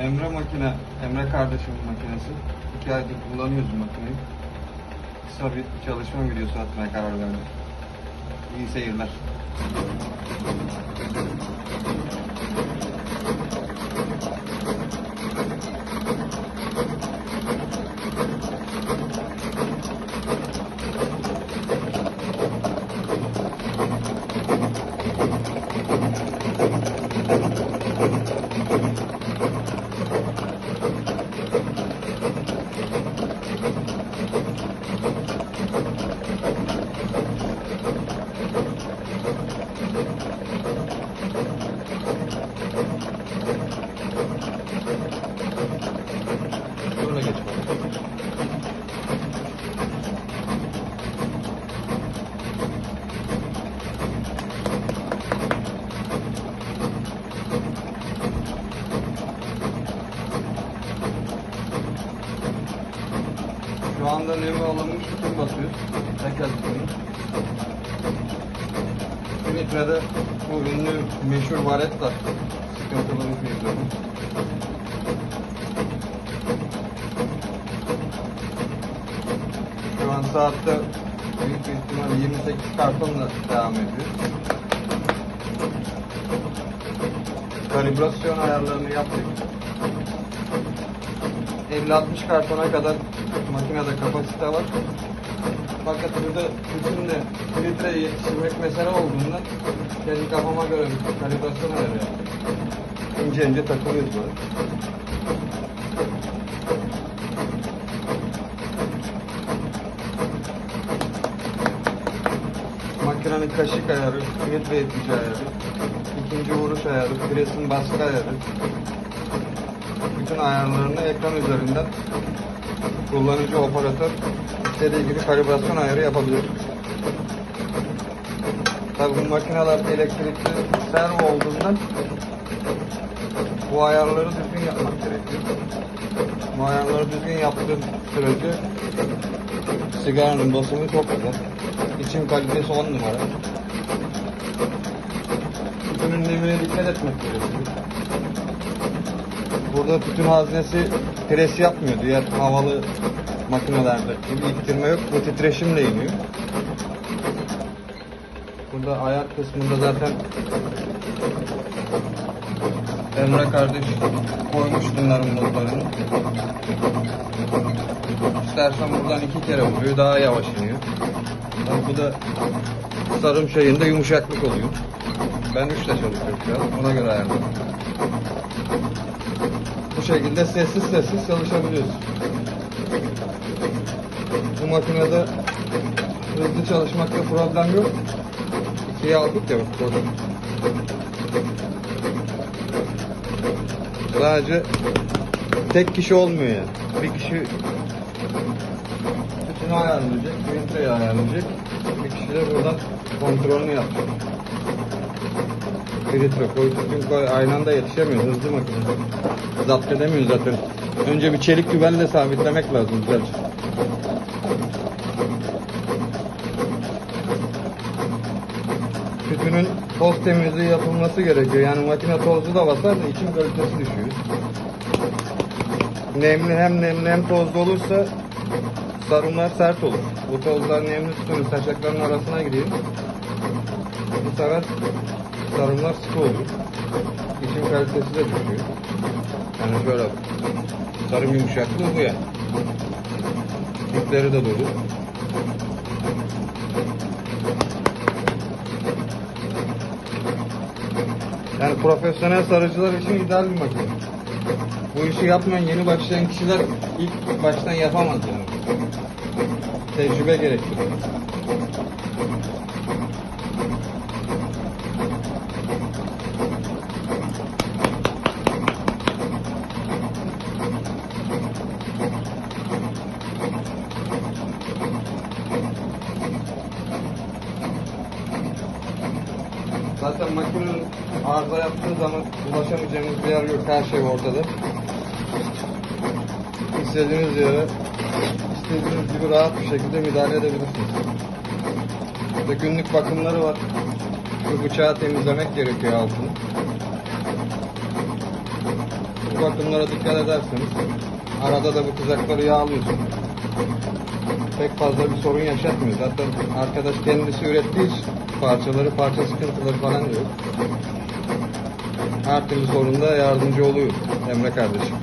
Emre makine, Emre kardeşimin makinesi. İki aydır kullanıyoruz makineyi. Kısa bir çalışma videosu atmaya karar verdik. İyi seyirler. Alınmış tütün basıyoruz. Tekel tütünü. Bu litrede bu ünlü meşhur Varetta bir filtre. Şu an saatte büyük bir ihtimalle 28 kartonla devam ediyor. Kalibrasyon ayarlarını yaptık. 50-60 kartona kadar makinede kapasite var. Fakat burada bütün de filtreye yetiştirmek mesele olduğundan kendi kafama göre bir kalibrasyon ayarı yaptık. İnce ince takılıyoruz böyle. Makinenin kaşık ayarı, filtre yetici ayarı, ikinci vuruş ayarı, presin baskı ayarı. Bütün ayarlarını ekran üzerinden kullanıcı operatör istediği gibi kalibrasyon ayarı yapabilir. Tabi bu makineler elektrikli servo olduğundan bu ayarları düzgün yapmak gerekiyor. Bu ayarları düzgün yaptığın sürece sigaranın basımı çok güzel. İçim kalitesi 10 numara. Tütünün nemine dikkat etmek gerekiyor. Burada tütün haznesi pres yapmıyor. Diğer havalı makinelerde gibi ittirme yok. Bu titreşimle iniyor. Burada ayar kısmında zaten Emre kardeş koymuş bunların modlarını. İstersen buradan iki kere vuruyor daha yavaş iniyor. Bu da sarım şeyinde yumuşaklık oluyor. Ben üçle çalışıyorum. Ona göre ayarladım. Şekilde sessiz sessiz çalışabiliyoruz. Bu makinede hızlı çalışmakta problem yok. İkiye aldık ya burada. Sadece tek kişi olmuyor yani. Bir kişi bütünü ayarlayacak, filtreyi ayarlayacak. Bir kişi de buradan kontrolünü yapacak. Filtre koy, tütün koy, aynı anda yetişemiyor. Hızlı makine. Zapt edemiyor zaten. Önce bir çelik güvenle sabitlemek lazım güzelce. Tütünün toz temizliği yapılması gerekiyor. Yani makine tozlu da basar da içim kalitesi düşüyor. Nemli hem nemli hem tozlu olursa sarımlar sert olur. Bu tozlar nemli tütünün taşakların arasına giriyor. Bu sefer sarımlar sıkı olur. İçim kalitesi de düşüyor. Yani şöyle sarım yumuşaklığı bu ya. İpleri de dolu. Yani profesyonel sarıcılar için ideal bir makine. Bu işi yapmayan yeni başlayan kişiler ilk baştan yapamaz yani. Tecrübe gerektiriyor. Zaten makinenin arıza yaptığı zaman ulaşamayacağınız bir yer yok. Her şey ortada. İstediğiniz yere istediğiniz gibi rahat bir şekilde müdahale edebilirsiniz. Burada günlük bakımları var. Şu bıçağı temizlemek gerekiyor altını. Bu bakımlara dikkat ederseniz arada da bu kızakları yağlıyorsun. Pek fazla bir sorun yaşatmıyor. Zaten arkadaş kendisi ürettiği için parçaları, parça sıkıntıları falan yok. Her türlü sorunda yardımcı oluyor Emre kardeşim.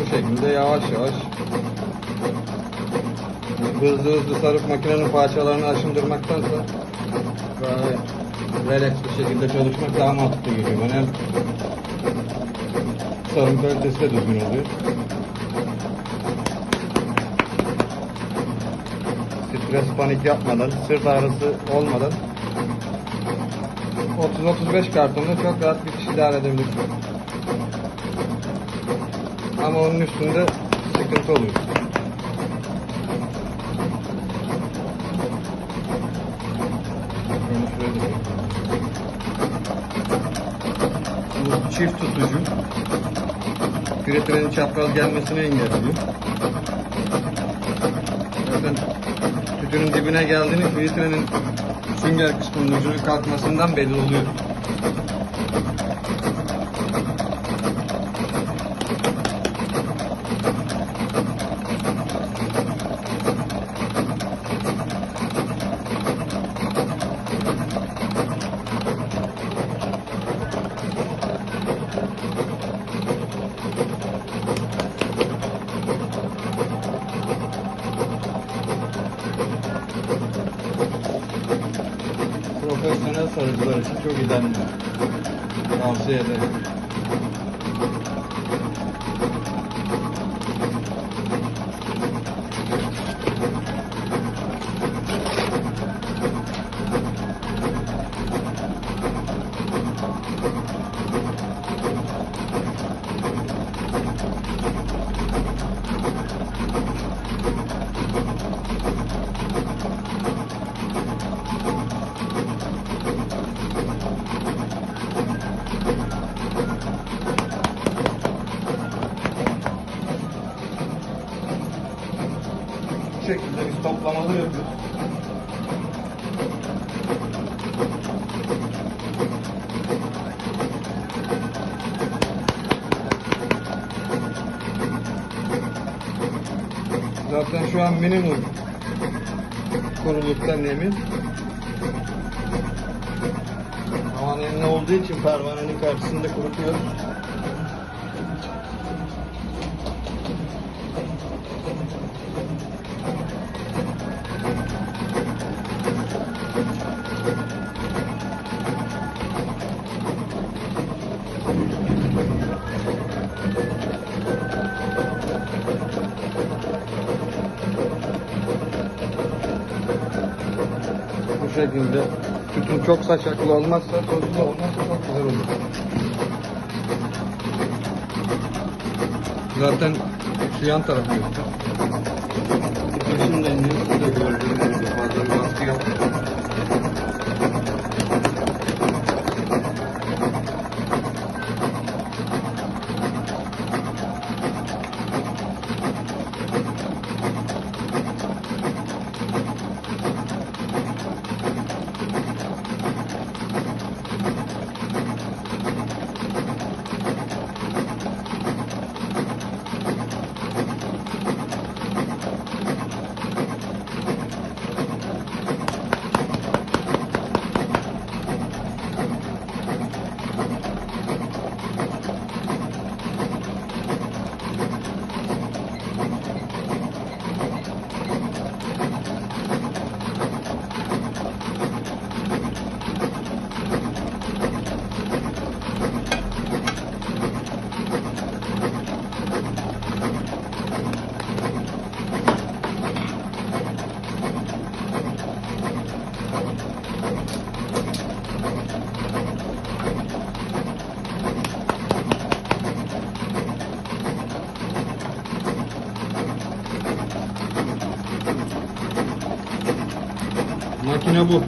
Bu şekilde yavaş yavaş hızlı hızlı sarıp makinenin parçalarını aşındırmaktansa böyle relax bir şekilde çalışmak daha mantıklı geliyor bana. Sarım kalitesi de düzgün oluyor. Stres panik yapmadan, sırt ağrısı olmadan 30-35 kartonla çok rahat bir kişi idare edebilir. Ama onun üstünde sıkıntı oluyor. Bu çift tutucu. Filtrenin çapraz gelmesini engelliyor. Zaten tütünün dibine geldiğini filtrenin sünger kısmının ucunun kalkmasından belli oluyor. 对，对，对，toplamalı yapıyoruz. Zaten şu an minimum kurulukta nemi. Havan eline olduğu için pervanenin karşısında kurutuyoruz. Şekilde tütün çok saçaklı olmazsa, tozlu olmazsa çok güzel olur. Zaten şu yan tarafı iniyor. Bu da gördüğünüz gibi fazla bir baskı yok. Makine bu.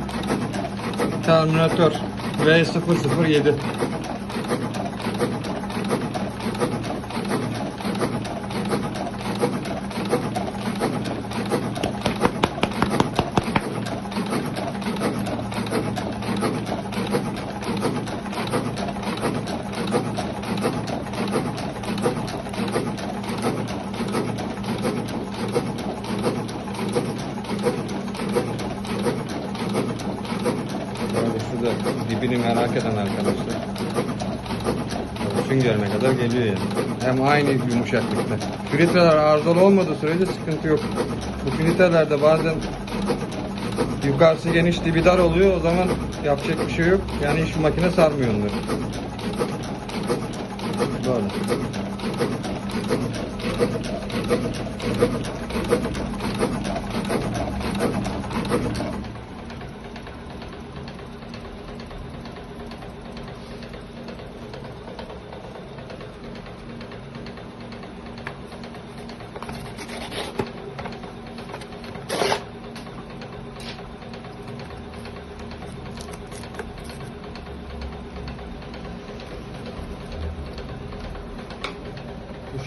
Terminator V007. Eden arkadaşlar. Süngerine kadar geliyor yani. Hem aynı yumuşaklıkta. Filtreler arızalı olmadığı sürece sıkıntı yok. Bu filtrelerde bazen yukarısı geniş dibi dar oluyor. O zaman yapacak bir şey yok. Yani şu makine sarmıyor onları. Böyle.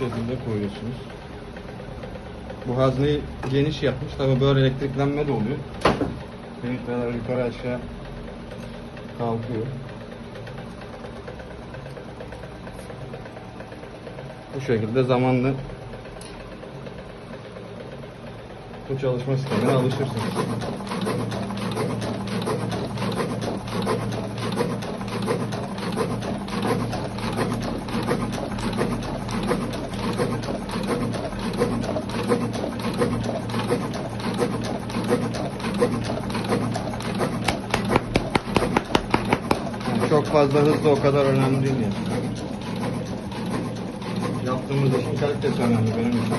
Bu şekilde koyuyorsunuz. Bu hazneyi geniş yapmış. Tabi böyle elektriklenme de oluyor. Filtreler yukarı aşağı kalkıyor. Bu şekilde zamanla bu çalışma sistemine alışırsınız. Fazla hızlı o kadar önemli değil yani. Yaptığımız işin kalitesi önemli benim için.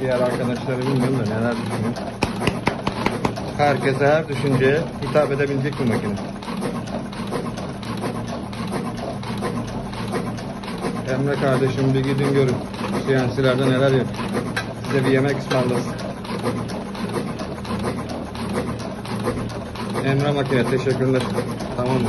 Diğer arkadaşları bilmiyorum da neler düşünüyor. Herkese her düşünceye hitap edebilecek bir makine. Emre kardeşim bir gidin görün. CNC'lerde neler yapıyor. Size bir yemek ısmarlasın. Emre makine teşekkürler. Tamam mı?